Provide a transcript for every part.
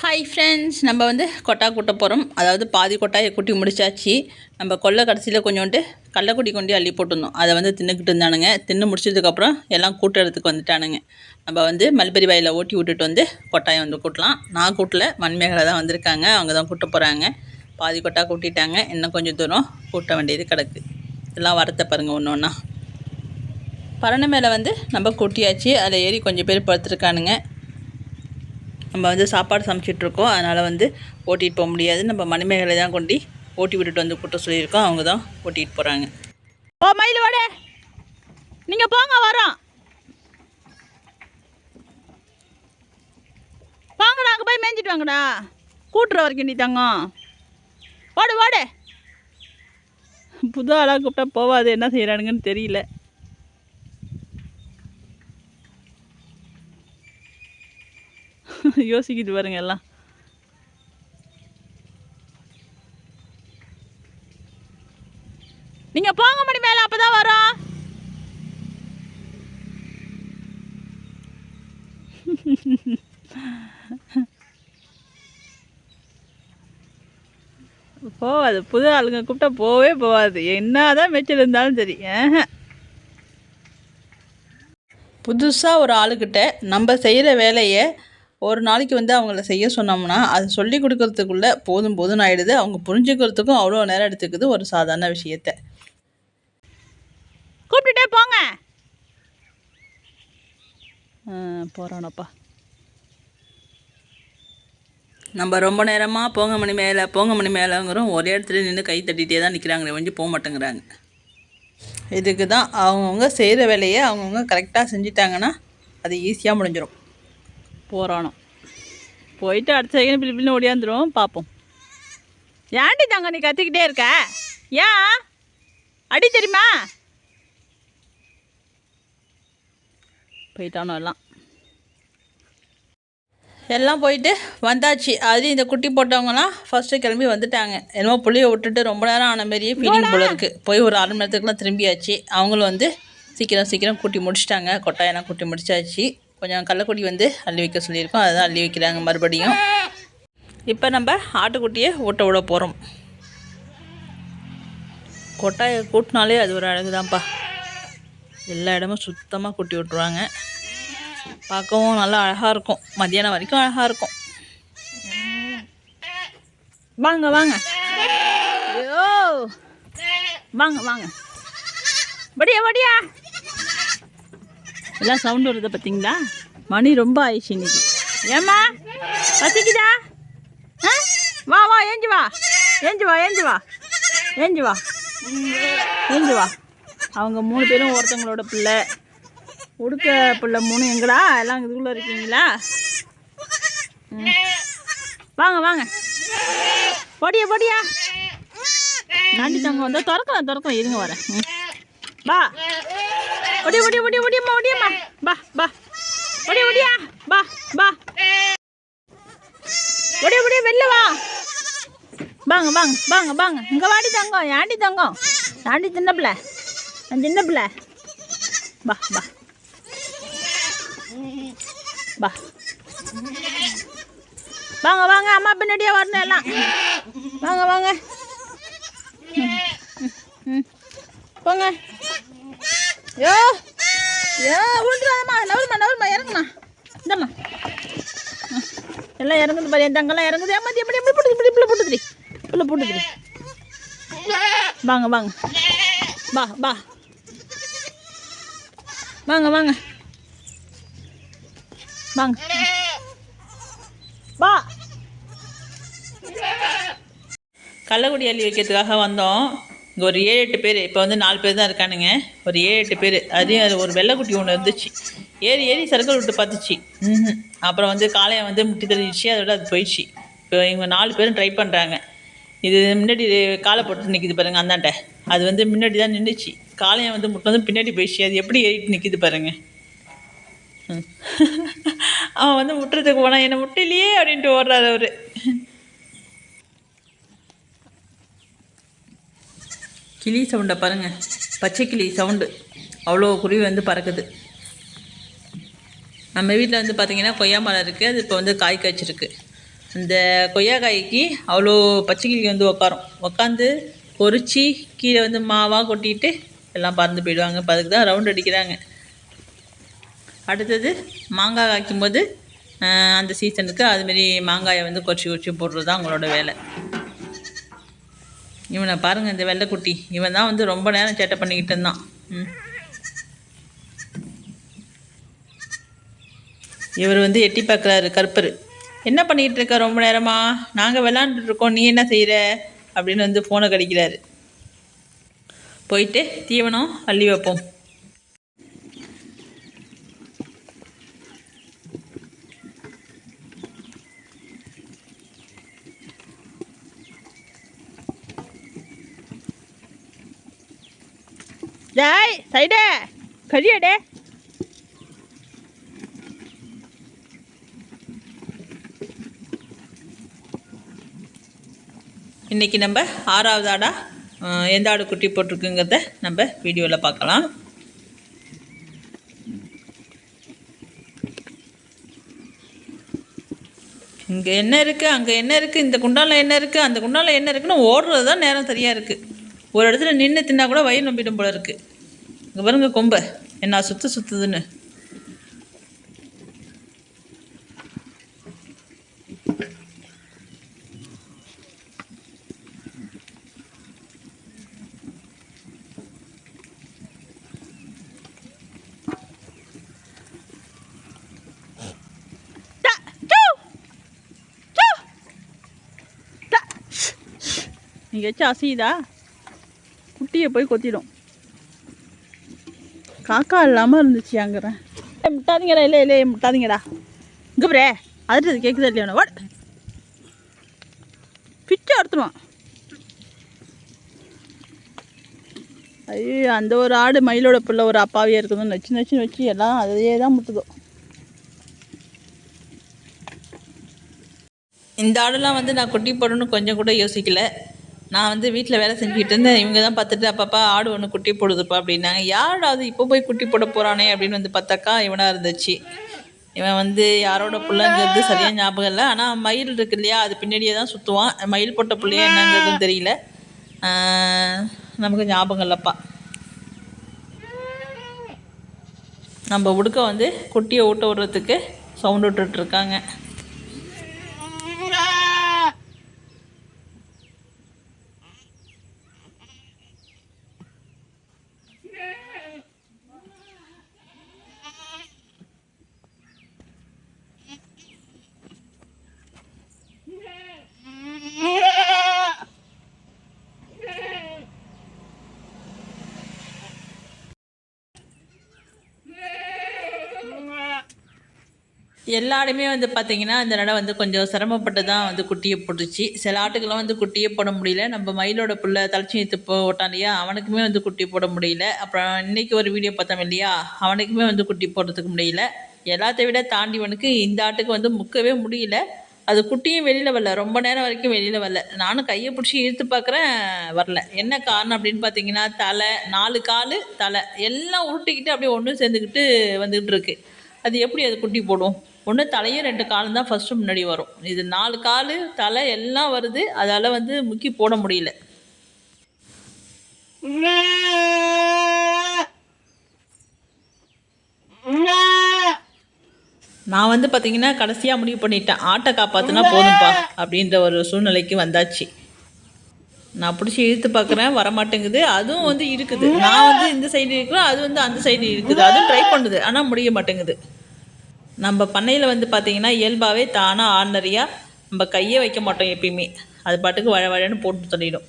Hi friends நம்ம வந்து கொட்டா கூட்ட போகிறோம் அதாவது பாதி கொட்டாயை குட்டி முடிச்சாச்சு. நம்ம கொல்லை கடைசியில் கொஞ்சோண்டு கள்ளக்குடி கொண்டு அள்ளி போட்டிருந்தோம். அதை வந்து தின்னுக்கிட்டு இருந்தானுங்க. தின்னு முடிச்சதுக்கப்புறம் எல்லாம் கூட்டுறதுக்கு வந்துட்டானுங்க. நம்ம வந்து மல்பெரி வாயில் ஓட்டி விட்டுட்டு வந்து கொட்டாயை வந்து கூட்டலாம். நான் கூட்டில் மண்மேகலை தான் வந்திருக்காங்க. அவங்க தான் கூட்ட போகிறாங்க பாதி கொட்டா கூட்டிட்டாங்க. இன்னும் கொஞ்சம் தூரம் கூட்ட வேண்டியது கிடக்கு. இதெல்லாம் வரத்தை பாருங்கள் ஒன்று ஒன்றா பரணை மேலே வந்து நம்ம கூட்டியாச்சு. அதில் ஏறி கொஞ்சம் பேர் படுத்துருக்கானுங்க. நம்ம வந்து சாப்பாடு சமைச்சிட்ருக்கோம். அதனால் வந்து ஓட்டிகிட்டு போக முடியாது. நம்ம மணிமேகலை தான் கொண்டு ஓட்டி விட்டுட்டு வந்து கூட்ட சொல்லியிருக்கோம். அவங்க தான் ஓட்டிகிட்டு போகிறாங்க ஓ மயில் வாடே நீங்கள் போங்க வரோம். வாங்கடா அங்கே போய் மேய்ஞ்சிட்டு வாங்கடா. கூட்டுற வரைக்கும் நீ தங்கம். வாடு வாடு புது ஆளாக கூப்பிட்டா போவாது. என்ன செய்கிறானுங்கன்னு தெரியல. யோசிக்கிட்டு பாருங்க எல்லாம். நீங்க போங்க மணி மேல அப்பதான் வரும். போகாது புது ஆளுங்க கூப்பிட்டா போவே போகாது என்னதான் மேய்ச்சல் இருந்தாலும் சரி. புதுசாக ஒரு ஆளுக்கிட்ட நம்ம செய்கிற வேலையை ஒரு நாளைக்கு வந்து அவங்கள செய்ய சொன்னோம்னா அது சொல்லி கொடுக்கறதுக்குள்ளே போதும் போதும்னு ஆயிடுது. அவங்க புரிஞ்சுக்கிறதுக்கும் அவ்வளோ நேரம் எடுத்துக்குது ஒரு சாதாரண விஷயத்த. கூப்பிட்டுட்டே போங்க. போகிறானப்பா நம்ம ரொம்ப நேரமாக போங்க மணி மேலே போங்க மணி மேலேங்கிறோம். ஒரே இடத்துல நின்று கை தட்டிகிட்டே தான் நிற்கிறாங்க கொஞ்சம் போக மாட்டேங்கிறாங்க. இதுக்கு தான் அவங்கவுங்க செய்கிற வேலையை அவங்கவுங்க கரெக்டாக செஞ்சிட்டாங்கன்னா அது ஈஸியாக முடிஞ்சிடும் போகிறானோ போயிட்டு அடுத்த செகண்ட் பிள்ளை பிள்ளை ஓடியாந்துரும். பார்ப்போம் ஏன்டி தாங்க நீ கத்திக்கிட்டே இருக்க? ஏன்? அடி தெரியுமா? போயிட்டானோ எல்லாம். எல்லாம் போயிட்டு வந்தாச்சு. அது இந்த குட்டி போட்டவங்கலாம் ஃபஸ்ட்டு கிளம்பி வந்துட்டாங்க. என்னமோ புளியை விட்டுட்டு ரொம்ப நேரம் ஆன மாதிரியே ஃபீலிங் போல இருக்குது போய் ஒரு அரை மணி நேரத்துக்குலாம் திரும்பியாச்சு. அவங்களும் வந்து சீக்கிரம் சீக்கிரம் கூட்டி முடிச்சிட்டாங்க. கொட்டாயெல்லாம் கூட்டி முடிச்சாச்சு. கொஞ்சம் கள்ளக்குடி வந்து அள்ளி வைக்க சொல்லியிருக்கோம். அதை அள்ளி வைக்கிறாங்க மறுபடியும். இப்போ நம்ம ஆட்டுக்குட்டியை ஊட்ட விட போகிறோம் கொட்டாயை கூட்டினாலே அது ஒரு அழகு தான்ப்பா எல்லா இடமும் சுத்தமாக கூட்டி விட்ருவாங்க பார்க்கவும் நல்லா அழகாக இருக்கும். மத்தியானம் வரைக்கும் அழகாக இருக்கும். வாங்க வாங்க. ஐயோ. வாங்க வாங்க. வடியா வடியா. எல்லாம் சவுண்ட் வருது பார்த்தீங்களா மணி ரொம்ப ஆயிடுச்சு இன்னைக்கு. ஏம்மா பசிக்குதா? ஆ? வா வா ஏஞ்சி வா. ஏஞ்சி வா ஏஞ்சி வா. ஏஞ்சி வா. ஏஞ்சி வா. அவங்க மூணு பேரும் ஒருத்தவங்களோட பிள்ளை. உடுக்க பிள்ளை மூணு. எங்களா எல்லாம் இதுக்குள்ளே இருக்கீங்களா? ம். வாங்க வாங்க. பொடியா பொடியா? நாண்டி தங்க வந்தால் திறக்கலாம் திறக்கலாம். இருங்க வரேன். ம். வா. ஒடியா ஒடியா ஒடியா ஒடியம்மா ஒடியம்மா பா பா ஒடியா ஒடியா பா பா ஒடியா ஒடியா வெளில வா வாங்க வாங்க வாங்க வாங்க இங்கே வாடி தங்கம் ஏண்டி தங்கம் ஏண்டி சின்ன பிள்ளை நான் சின்ன பிள்ளை பா பா பா வாங்க வாங்க அம்மா பின்னாடியே வரணும் எல்லாம் வாங்க வாங்க ம். போங்க யோ ஏ விழுந்துடாதம்மா நவருமா நவருமா இறங்குமா. இந்தம்மா. எல்லாம் இறங்குது பாரு என் தங்கெல்லாம் இறங்குது. ஏமா எப்படி எப்படி போட்டு இப்படி பிள்ளை போட்டுக்கிறி இப்படி போட்டுக்கிறி வாங்க வாங்க. வா வா. வாங்க வாங்க. வாங்க. வா. கள்ளக்குடி அள்ளி வைக்கிறதுக்காக வந்தோம். இங்கே ஒரு ஏழு எட்டு பேர். இப்போ வந்து நாலு பேர் தான் இருக்கானுங்க. ஒரு ஏழு எட்டு பேர். அதையும் அது ஒரு வெள்ளைக்குட்டி ஒன்று இருந்துச்சு. ஏறி ஏறி சர்க்கிள் விட்டு பார்த்துச்சு. ம் அப்புறம் வந்து காளையை வந்து முட்டி தெரிஞ்சிச்சு. அதோட அது போயிடுச்சு. இப்போ இவங்க நாலு பேரும் ட்ரை பண்ணுறாங்க இது முன்னாடி காலை போட்டு நிற்கிது பாருங்கள் அந்தாண்ட. அது வந்து முன்னாடி தான் நின்றுச்சு காலையை வந்து முட்டை வந்து பின்னாடி போயிடுச்சு. அது எப்படி ஏறிட்டு நிற்கிது பாருங்கள் அவன் வந்து முட்டுறதுக்கு போனான் என்னை முட்டிலையே அப்படின்ட்டு ஓடுறாரு அவர். கிளி சவுண்டை பாருங்க. பச்சை கிளி சவுண்டு. அவ்வளோ குருவி வந்து பறக்குது. நம்ம வீட்டில் வந்து பார்த்திங்கன்னா கொய்யா மரம் இருக்குது அது இப்போ வந்து காய் காய்ச்சிருக்கு. அந்த கொய்யாக்காய்க்கு அவ்வளோ பச்சைக்கிளி வந்து உக்காரும். உக்காந்து பொறிச்சி கீழே வந்து மாவாக கொட்டிட்டு எல்லாம் பறந்து போயிடுவாங்க. இப்போ அதுக்கு தான் ரவுண்ட் அடிக்கிறாங்க. அடுத்தது மாங்காய் காய்க்கும் போது அந்த சீசனுக்கு அதுமாரி மாங்காயை வந்து கொச்சி கொச்சி போடுறது தான் அவங்களோட வேலை. இவனை பாருங்கள் இந்த வெள்ளைக்குட்டி இவன் தான் வந்து ரொம்ப நேரம் சேட்டை பண்ணிக்கிட்டு இருந்தான். ம். இவர் வந்து எட்டி பார்க்குறாரு கருப்பர். என்ன பண்ணிக்கிட்டு இருக்க ரொம்ப நேரமா? நாங்கள் விளாண்டுட்டு இருக்கோம் நீ என்ன செய்கிற அப்படின்னு வந்து ஃபோனை கடிக்கிறாரு. போயிட்டு தீவனம் அள்ளி வைப்போம். ஜாய் சைடே கரியாடே இன்றைக்கி நம்ம ஆறாவது ஆடா எந்த ஆடு குட்டி போட்டிருக்குங்கிறத நம்ம வீடியோவில் பார்க்கலாம். இங்கே என்ன இருக்குது அங்கே என்ன இருக்குது இந்த குண்டானில் என்ன இருக்குது அந்த குண்டானில் என்ன இருக்குன்னு ஓடுறது தான் நேரம் சரியாக இருக்குது ஒரு இடத்துல நின்று தின்னா கூட வயிறு நம்பிடும் போல இருக்குது இங்கே பாருங்க கொம்பை. என்ன சுற்று சுற்றுதுன்னு எங்கேயாச்சும் அசையுதா? குட்டியை போய் கொத்திடும். காக்கா இல்லாமல் இருந்துச்சு அங்கே ஏய் முட்டாதீங்கடா இல்லை இல்லை முட்டாதீங்கடா. இங்கே பிரே அதிர்றது கேட்குதா இல்லையா வாட் பிச்சை அறுத்துருவான் ஐயோ அந்த ஒரு ஆடு மயிலோட பிள்ளை ஒரு அப்பாவியாக இருக்குதுன்னு நச்சு நச்சு வச்சு எல்லாம் அதையே தான் முட்டுதோ. இந்த ஆடெல்லாம் வந்து நான் குட்டி போடணும்னு கொஞ்சம் கூட யோசிக்கல. நான் வந்து வீட்டில் வேலை செஞ்சுக்கிட்டு இருந்தேன். இவங்க தான் பார்த்துட்டு அப்பப்பா ஆடு ஒன்று குட்டி போடுதுப்பா அப்படின்னாங்க. யாராவது இப்போ போய் குட்டி போட போகிறானே அப்படின்னு வந்து பார்த்தாக்கா இவனாக இருந்துச்சு. இவன் வந்து யாரோட பிள்ளைங்கிறது சரியாக ஞாபகம் இல்லை. ஆனால் மயில் இருக்கு இல்லையா அது பின்னாடியே தான் சுற்றுவான் மயில் போட்ட பிள்ளையா என்னங்கிறதும் தெரியல. நமக்கு ஞாபகம் இல்லைப்பா. நம்ம உடுக்க வந்து குட்டியை ஊட்ட விடுறதுக்கு சவுண்ட் விட்டுட்ருக்காங்க எல்லாருமே வந்து பார்த்தீங்கன்னா இந்த நடை வந்து கொஞ்சம் சிரமப்பட்டு தான் வந்து குட்டியை போட்டுச்சு. சில ஆட்டுக்கெல்லாம் வந்து குட்டியே போட முடியல. நம்ம மயிலோட புள்ள தலைச்சி எடுத்து போட்டான் இல்லையா? அவனுக்குமே வந்து குட்டி போட முடியல. அப்புறம் இன்னைக்கு ஒரு வீடியோ பார்த்தோம் இல்லையா? அவனுக்குமே வந்து குட்டி போடுறதுக்கு முடியல. எல்லாத்தை விட தாண்டிவனுக்கு இந்த ஆட்டுக்கு வந்து முக்கவே முடியல. அது குட்டியும் வெளியில் வரல. ரொம்ப நேரம் வரைக்கும் வெளியில் வரல. நானும் கையை பிடிச்சி இழுத்து பார்க்குறேன் வரல. என்ன காரணம் அப்படின்னு பார்த்தீங்கன்னா தலை நாலு கால் தலை. எல்லாம் உருட்டிக்கிட்டு அப்படியே ஒன்றும் சேர்ந்துக்கிட்டு வந்துக்கிட்டு இருக்கு. அது எப்படி அது குட்டி போடும்? ஒன்று தலையும் ரெண்டு காலும் தான் ஃபஸ்ட்டு முன்னாடி வரும். இது நாலு கால் தலை எல்லாம் வருது. அதால் வந்து முக்கி போட முடியல. நான் வந்து பார்த்தீங்கன்னா கடைசியாக முடிவு பண்ணிட்டேன். ஆட்டை காப்பாற்றினா போதும்ப்பா அப்படின்ற ஒரு சூழ்நிலைக்கு வந்தாச்சு. நான் பிடிச்சி இழுத்து பார்க்குறேன் வரமாட்டேங்குது. அதுவும் வந்து இருக்குது நான் வந்து இந்த சைடு இருக்கிறோம் அது வந்து அந்த சைடு இருக்குது அதுவும் ட்ரை பண்ணுது. ஆனால் முடிய மாட்டேங்குது. நம்ம பண்ணையில் வந்து பார்த்தீங்கன்னா இயல்பாகவே தானாக ஆர்டினரியாக நம்ம கையே வைக்க மாட்டோம் எப்பயுமே. அது பாட்டுக்கு வழ வழன்னு போட்டு தள்ளிடும்.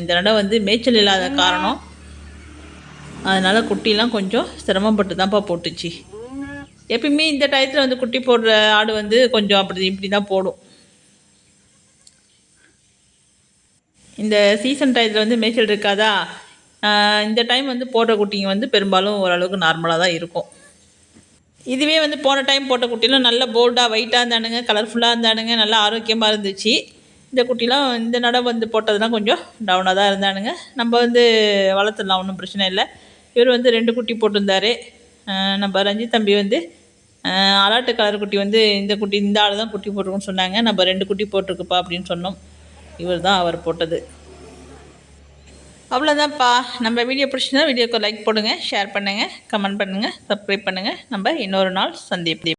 இந்த தடவை வந்து மேய்ச்சல் இல்லாத காரணம். அதனால் குட்டிலாம் கொஞ்சம் சிரமப்பட்டு தான்ப்பா போட்டுச்சு எப்பயுமே இந்த டயத்தில் வந்து குட்டி போடுற ஆடு வந்து கொஞ்சம் அப்படி இப்படி தான் போடும். இந்த சீசன் டயத்தில் வந்து மேய்ச்சல் இருக்காதா? இந்த டைம் வந்து போடுற குட்டிங்க வந்து பெரும்பாலும் ஓரளவுக்கு நார்மலாக தான் இருக்கும். இதுவே வந்து போன டைம் போட்ட குட்டிலாம் நல்ல போல்டாக வெயிட்டாக இருந்தானுங்க கலர்ஃபுல்லாக இருந்தானுங்க நல்லா ஆரோக்கியமாக இருந்துச்சு. இந்த குட்டிலாம் இந்த நட வந்து போட்டதுலாம் கொஞ்சம் டவுனாக தான் இருந்தானுங்க. நம்ம வந்து வளர்த்துடலாம் ஒன்றும் பிரச்சனை இல்லை. இவர் வந்து ரெண்டு குட்டி போட்டிருந்தார். நம்ம ரஞ்சித் தம்பி வந்து அலாட்டு கலர் குட்டி வந்து இந்த குட்டி இந்த ஆள் தான் குட்டி போட்டிருக்குன்னு சொன்னாங்க. நம்ம ரெண்டு குட்டி போட்டிருக்குப்பா அப்படின்னு சொன்னோம். இவர் தான் அவர் போட்டது. அவ்வளோதான்ப்பா நம்ம வீடியோ பிடிச்சிருந்தா வீடியோக்கு லைக் போடுங்கள் ஷேர் பண்ணுங்கள் கமெண்ட் பண்ணுங்கள் சப்ஸ்கிரைப் பண்ணுங்கள் நம்ம இன்னொரு நாள் சந்திப்போம்.